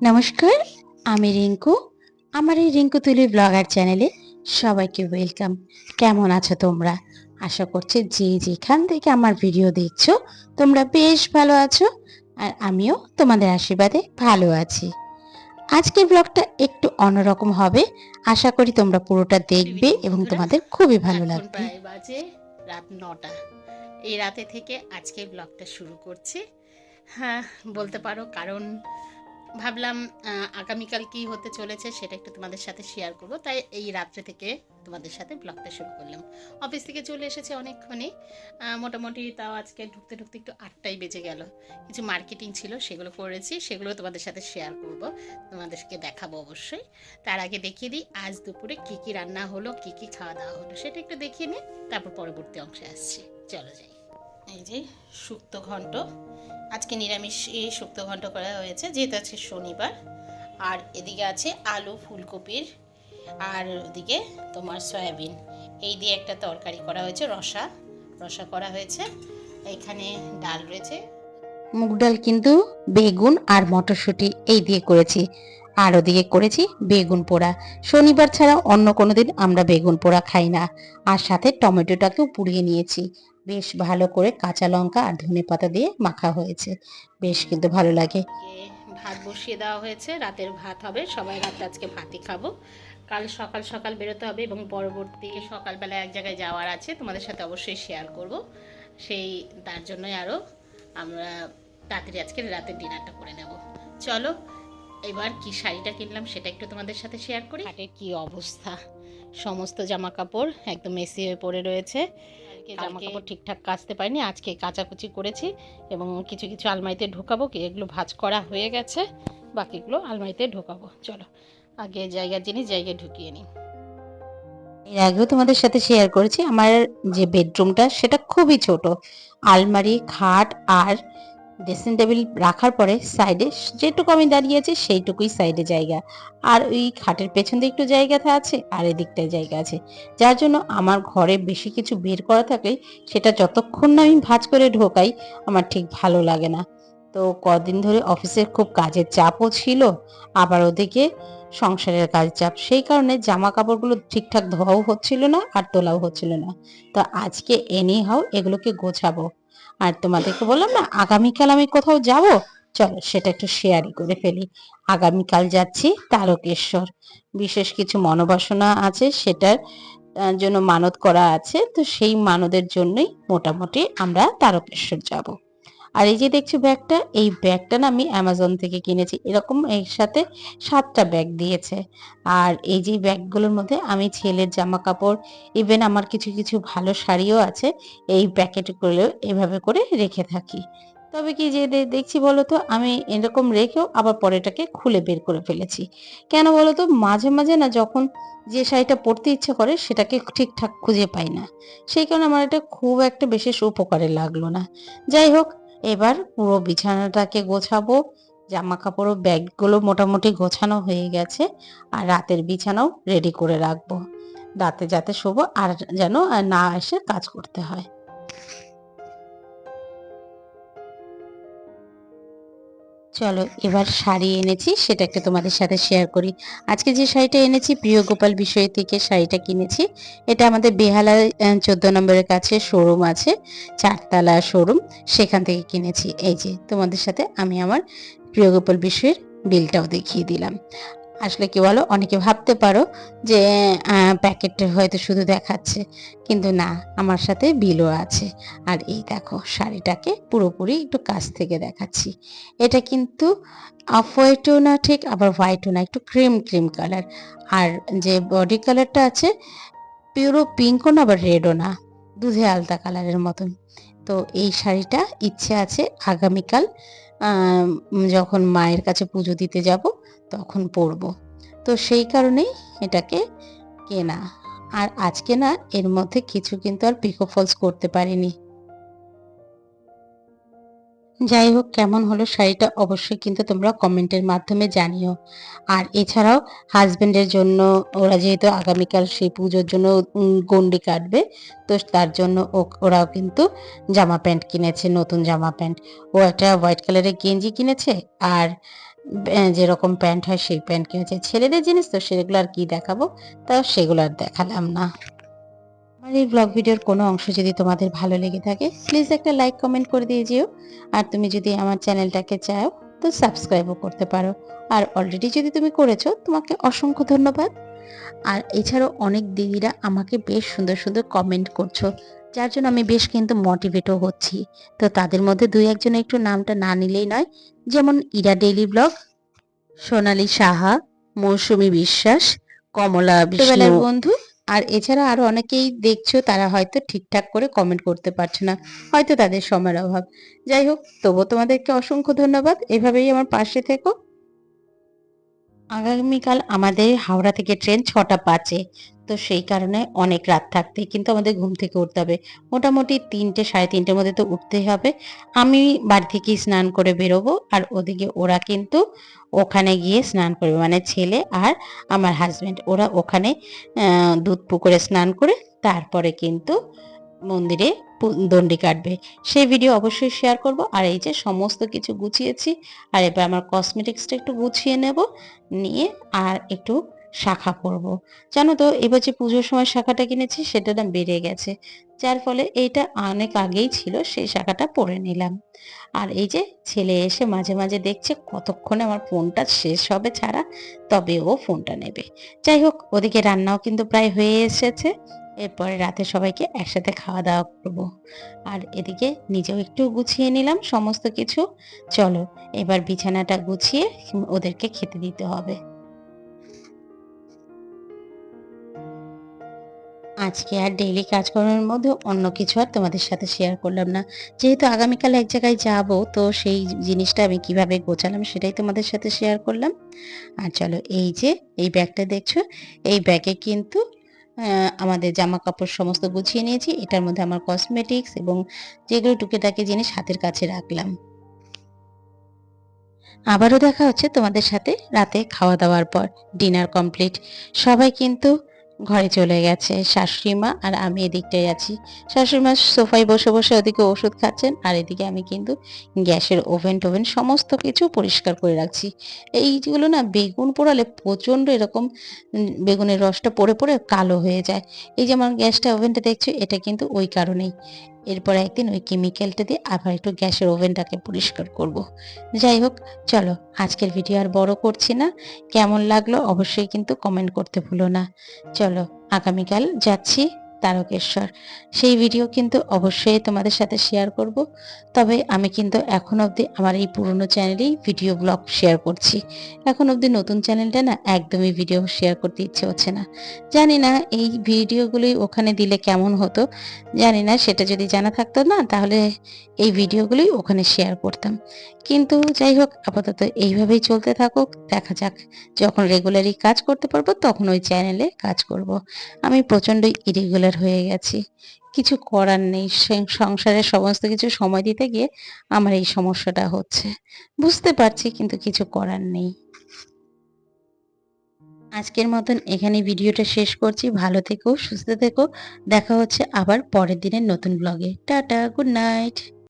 নমস্কার আমি রিঙ্কু। আমার এই রিঙ্কু তুলি ব্লগার চ্যানেলে সবাইকে ওয়েলকাম। কেমন আছো তোমরা? আশা করছি যে যেখান থেকে আমার ভিডিও দেখছ তোমরা বেশ ভালো আছো আর আমিও তোমাদের আশীর্বাদে ভালো আছি। আজকের ব্লগটা একটু অন্যরকম হবে। আশা করি তোমরা পুরোটা দেখবে এবং তোমাদের খুবই ভালো লাগবে। বাজে রাত নটা। এই রাতে থেকে আজকে ব্লগটা শুরু করছি। হ্যাঁ বলতে পারো কারণ ভাবলাম আগামীকাল কি হতে চলেছে সেটা একটু তোমাদের সাথে শেয়ার করব। তাই এই রাত্রে থেকে তোমাদের সাথে ব্লগটা শুরু করলাম। অফিস থেকে চলে এসেছে অনেকক্ষণে মোটামুটি তাও আজকে ঢুকতে ঢুকতে একটু আটটাই বেজে গেল। কিছু মার্কেটিং ছিল, সেগুলো করেছি, সেগুলো তোমাদের সাথে শেয়ার করব। তোমাদেরকে দেখাবো অবশ্যই। তার আগে দেখিয়ে দিই, আজ দুপুরে কি কি রান্না হলো, কি কি খাওয়া দাওয়া হলো, সেটা একটু দেখিয়ে নিই, তারপর পরবর্তী অংশে আসছি। চলো যাই। এই যে শুক্ত ঘন্ট। আজকে নিরামিষ এই শুক্ত ঘন্ট করা হয়েছে, যেহেতু আছে শনিবার। আর এদিকে আছে আলু ফুলকপির, আর ওদিকে তোমার সয়াবিন। এই দিয়ে একটা তরকারি করা হয়েছে, রসা। রসা করা হয়েছে। এখানে ডাল রয়েছে। মুগ ডাল কিন্তু বেগুন আর মটরশুঁটি এই দিয়ে করেছি। আর ওদিকে করেছি বেগুন পোড়া। শনিবার ছাড়া অন্য কোনো দিন আমরা বেগুন পোড়া খাই না। আর সাথে টমেটোটাকেও পুড়িয়ে নিয়েছি। বেশ ভালো করে কাঁচা লঙ্কা আর ধনে পাতা দিয়ে মাখা হয়েছে। বেশ কিন্তু ভালো লাগে। ভাত বসিয়ে দেওয়া হয়েছে। রাতের ভাত হবে। সবাই রাতে আজকে ভাতই খাব। কাল সকাল সকাল বেরোতে হবে এবং পরবর্তী সকালবেলা এক জায়গায় যাওয়ার আছে। তোমাদের সাথে অবশ্যই শেয়ার করব। সেই তার জন্যই আরও আমরা তাড়াতাড়ি আজকে রাতের ডিনারটা করে নেব। চলো এবার কি শাড়িটা কিনলাম সেটা একটু তোমাদের সাথে শেয়ার করি। হাটের কি অবস্থা? সমস্ত জামা কাপড় একদম মেসি হয়ে পড়ে রয়েছে। জামা কাপড় ঠিকঠাক কাচতে পারিনি আজকে কাচাকুচি করেছি এবং কিছু কিছু আলমারিতে ঢোকাবো কি এগুলো ভাজ করা হয়ে গেছে বাকিগুলো আলমারিতে ঢোকাবো। চলো আগে জায়গার জিনিস জায়গায় ঢুকিয়ে নিই। এর আগেও তোমাদের সাথে শেয়ার করেছি আমার যে বেডরুমটা সেটা খুবই ছোট। আলমারি খাট আর ড্রেসিং টেবিল রাখার পরে সাইডে যেটুকু আমি দাঁড়িয়ে আছি সেইটুকুই সাইডে জায়গা। আর ওই খাটের পেছন দিয়ে একটু জায়গা আছে আর এদিকটায় জায়গা আছে। যার জন্য আমার ঘরে বেশি কিছু বের করা থাকলে সেটা যতক্ষণ না আমি ভাঁজ করে ঢোকাই আমার ঠিক ভালো লাগে না। তো কদিন ধরে অফিসের খুব কাজের চাপও ছিল, আবার ওদিকে সংসারের কাজ চাপ। সেই কারণে জামা কাপড়গুলো ঠিকঠাক ধোয়াও হচ্ছিল না আর তোলাও হচ্ছিল না। তো আজকে এনি হাও এগুলোকে গোছাবো। আর তোমাদেরকে বললাম না, আগামীকাল আমি কোথাও যাব? চলো, সেটা একটু শেয়ারই করে ফেলি। আগামীকাল যাচ্ছি তারকেশ্বর। বিশেষ কিছু মনোবাসনা আছে, সেটার জন্য মানত করা আছে। তো সেই মানদের জন্যই মোটামুটি আমরা তারকেশ্বর যাব। আর এই যে দেখছ ব্যাগটা, এই ব্যাগটা না আমি অ্যামাজন থেকে কিনেছি। এরকম এর সাথে সাতটা ব্যাগ দিয়েছে। আর এই যে ব্যাগগুলোর মধ্যে আমি ছেলের জামা কাপড় ইভেন আমার কিছু কিছু ভালো শাড়িও আছে, এই প্যাকেটগুলো এভাবে করে রেখে থাকি। তবে কি যে দেখছি বলতো, আমি এরকম রেখেও আবার পরেটাকে খুলে বের করে ফেলেছি। কেন বলো তো মাঝে মাঝে না যখন যে শাড়িটা পরতে ইচ্ছে করে, সেটাকে ঠিকঠাক খুঁজে পাই না। সেই কারণে আমার এটা খুব একটা বিশেষ উপকারে লাগল না। যাই হোক এবার পুরো বিছানাটাকে গোছাবো জামা কাপড় ব্যাগগুলো মোটামুটি গোছানো হয়ে গেছে আর রাতের বিছানাও রেডি করে রাখব। দাঁতে যাতে শোবো আর যেন না এসে কাজ করতে হয়। চলো, এবার শাড়ি এনেছি সেটা একটা তোমাদের সাথে শেয়ার করি। আজকে যে শাড়িটা এনেছি, প্রিয় গোপাল বিষয় থেকে শাড়িটা কিনেছি। এটা আমাদের বেহালা চোদ্দ নম্বরের কাছে শোরুম আছে, চারতলা শোরুম সেখান থেকে কিনেছি। এই যে, তোমাদের সাথে আমি আমার প্রিয় গোপাল বিষয়ের বিলটাও দেখিয়ে দিলাম। আসলে কি বলো? অনেকে ভাবতে পারো যে প্যাকেটটা হয়তো শুধু দেখাচ্ছে, কিন্তু না, আমার সাথে বিলও আছে। আর এই দেখো, শাড়িটাকে পুরোপুরি একটু কাছ থেকে দেখাচ্ছি। এটা কিন্তু অফ হোয়াইটও না ঠিক, আবার হোয়াইটও না, একটু ক্রিম ক্রিম কালার। আর যে বডি কালারটা আছে, পিওরও পিঙ্কও না, আবার রেডও না, দুধে আলতা কালারের মতন। তো এই শাড়িটা ইচ্ছে আছে আগামীকাল যখন মায়ের কাছে পুজো দিতে যাব, তখন পরব। তো সেই কারণেই এটাকে কেনা। আর আজকে না, এর মধ্যে কিছু কিন্তু আর পিকো ফলস করতে পারিনি। যাই হোক, কেমন হলো শাড়িটা অবশ্যই কিন্তু তোমরা কমেন্টের মাধ্যমে জানিও। আর এছাড়াও হাজবেন্ডের জন্য ওরা যেহেতু আগামীকাল সেই পুজোর জন্য গন্ডি কাটবে, তো তার জন্য ওরাও কিন্তু জামা প্যান্ট কিনেছে, নতুন জামা প্যান্ট। ও একটা হোয়াইট কালারের গেঞ্জি কিনেছে আর যেরকম প্যান্ট হয় সেই প্যান্ট কিনেছে। ছেলেদের জিনিস তো সেগুলো আর কি দেখাবো, তাও সেগুলো আর দেখালাম না। আমার এই ব্লগ ভিডিওর কোনো অংশ যদি তোমাদের ভালো লেগে থাকে প্লিজ একটা লাইক কমেন্ট করে দিয়ে যেও। আর তুমি যদি আমার চ্যানেলটাকে চাও তো সাবস্ক্রাইবও করতে পারো। আর অলরেডি যদি তুমি করেছ তোমাকে অসংখ্য ধন্যবাদ। আর এছাড়াও অনেক দিদিরা আমাকে বেশ সুন্দর সুন্দর কমেন্ট করছ যার জন্য আমি বেশ কিন্তু মোটিভেটও হচ্ছি। তো তাদের মধ্যে দুই একজন একটু নামটা না নিলেই নয় যেমন ইরা ডেইলি ব্লগ সোনালী সাহা মৌসুমী বিশ্বাস কমলা ছোটবেলার বন্ধু। আর এছাড়া আরও অনেকেই দেখছ তারা হয়তো ঠিকঠাক করে কমেন্ট করতে পারছে না, হয়তো তাদের সময়ের অভাব। যাই হোক তবু তোমাদেরকে অসংখ্য ধন্যবাদ। এভাবেই আমার পাশে থেকো। আগামীকাল আমাদের হাওড়া থেকে ট্রেন ছটা পাঁচে তো সেই কারণে অনেক রাত থাকতে কিন্তু আমাদের ঘুম থেকে উঠতে হবে। মোটামুটি তিনটে, সাড়ে তিনটের মধ্যে তো উঠতেই হবে। আমি বাড়ি থেকেই স্নান করে বেরোবো আর ওদিকে ওরা কিন্তু ওখানে গিয়ে স্নান করবে। মানে ছেলে আর আমার হাজব্যান্ড ওরা ওখানে দুধ পুকুরে স্নান করে তারপরে কিন্তু মন্দিরে দণ্ডি কাটবে। সেই ভিডিও অবশ্যই শেয়ার করব। আর এই যে সমস্ত কিছু গুছিয়েছি, আর এবার আমার কসমেটিক্সটা একটু গুছিয়ে নেব, নিয়ে আর একটু শাখা করব জানো তো, এবার যে পুজোর সময় শাখাটা কিনেছি সেটা না বেড়ে গেছে। যার ফলে এইটা অনেক আগেই ছিল, সেই শাখাটা পরে নিলাম। আর এই যে ছেলে এসে মাঝে মাঝে দেখছে, কতক্ষণে আমার ফোনটা শেষ হবে ছাড়া, তবে ও ফোনটা নেবে। যাই হোক, ওদিকে রান্নাও কিন্তু প্রায় হয়ে এসেছে। এরপরে রাতে সবাইকে একসাথে খাওয়া দাওয়া করব। আর এদিকে নিজেও একটু গুছিয়ে নিলাম সমস্ত কিছু। চলো, এবার বিছানাটা গুছিয়ে ওদেরকে খেতে দিতে হবে। আজকে আর ডেইলি কাজকর্মের মধ্যে অন্য কিছু আর তোমাদের সাথে শেয়ার করলাম না। যেহেতু আগামীকাল এক জায়গায় যাব, তো সেই জিনিসটা আমি কীভাবে গোছালাম সেটাই তোমাদের সাথে শেয়ার করলাম। আর চলো, এই যে, এই ব্যাগটা দেখছ? এই ব্যাগে কিন্তু আমাদের জামা কাপড় সমস্ত গুছিয়ে নিয়েছি। এটার মধ্যে আমার কসমেটিক্স এবং যেগুলো টুকিটাকি জিনিস হাতের কাছে রাখলাম। আবারও দেখা হচ্ছে তোমাদের সাথে রাতে খাওয়া দাওয়ার পর ডিনার কমপ্লিট সবাই কিন্তু ঘরে চলে গেছে শাশুড়িমা আর আমি এদিকটায় আছি। শাশুড়িমা সোফায় বসে বসে ওদিকে ওষুধ খাচ্ছেন আর এদিকে আমি কিন্তু গ্যাসের ওভেন টোভেন সমস্ত কিছু পরিষ্কার করে রাখছি। এইগুলো না বেগুন পোড়ালে প্রচণ্ড এরকম বেগুনের রসটা পড়ে পড়ে কালো হয়ে যায়। এই যে আমার গ্যাসটা ওভেনটা দেখছি, এটা কিন্তু ওই কারণেই। এরপর একদিন ওই কেমিক্যালটা দিয়ে আবার একটু গ্যাসের ওভেনটাকে পরিষ্কার করব। যাই হোক, চলো, আজকের ভিডিও আর বড় করছি না। কেমন লাগল অবশ্যই কিন্তু কমেন্ট করতে ভুলো না। চলো, আগামীকাল যাচ্ছি। তারকেশ্বর। সেই ভিডিও কিন্তু অবশ্যই তোমাদের সাথে শেয়ার করব। তবে আমি কিন্তু এখন অবধি আমার এই পুরনো চ্যানেলেই ভিডিও ব্লগ শেয়ার করছি। এখন অবধি নতুন চ্যানেলটা না একদমই ভিডিও শেয়ার করতে ইচ্ছে হচ্ছে না। জানি না এই ভিডিওগুলোই ওখানে দিলে কেমন হতো। জানি না, সেটা যদি জানা থাকতো না, তাহলে এই ভিডিওগুলোই ওখানে শেয়ার করতাম। কিন্তু যাই হোক, আপাতত এইভাবেই চলতে থাকুক, দেখা যাক যখন রেগুলারই কাজ করতে পারব, তখন ওই চ্যানেলে কাজ করব। আমি প্রচণ্ড ইরেগুলার হয়ে গেছি। কিছু করার নেই সংসারে সমস্ত কিছু সময় দিতে গিয়ে আমার এই সমস্যাটা হচ্ছে। বুঝতে পারছি কিন্তু কিছু করার নেই। আজকের মতন এখানে ভিডিওটা শেষ করছি। ভালো থেকো, সুস্থ থেকো। দেখা হচ্ছে আবার পরের দিনের নতুন ব্লগে টাটা গুড নাইট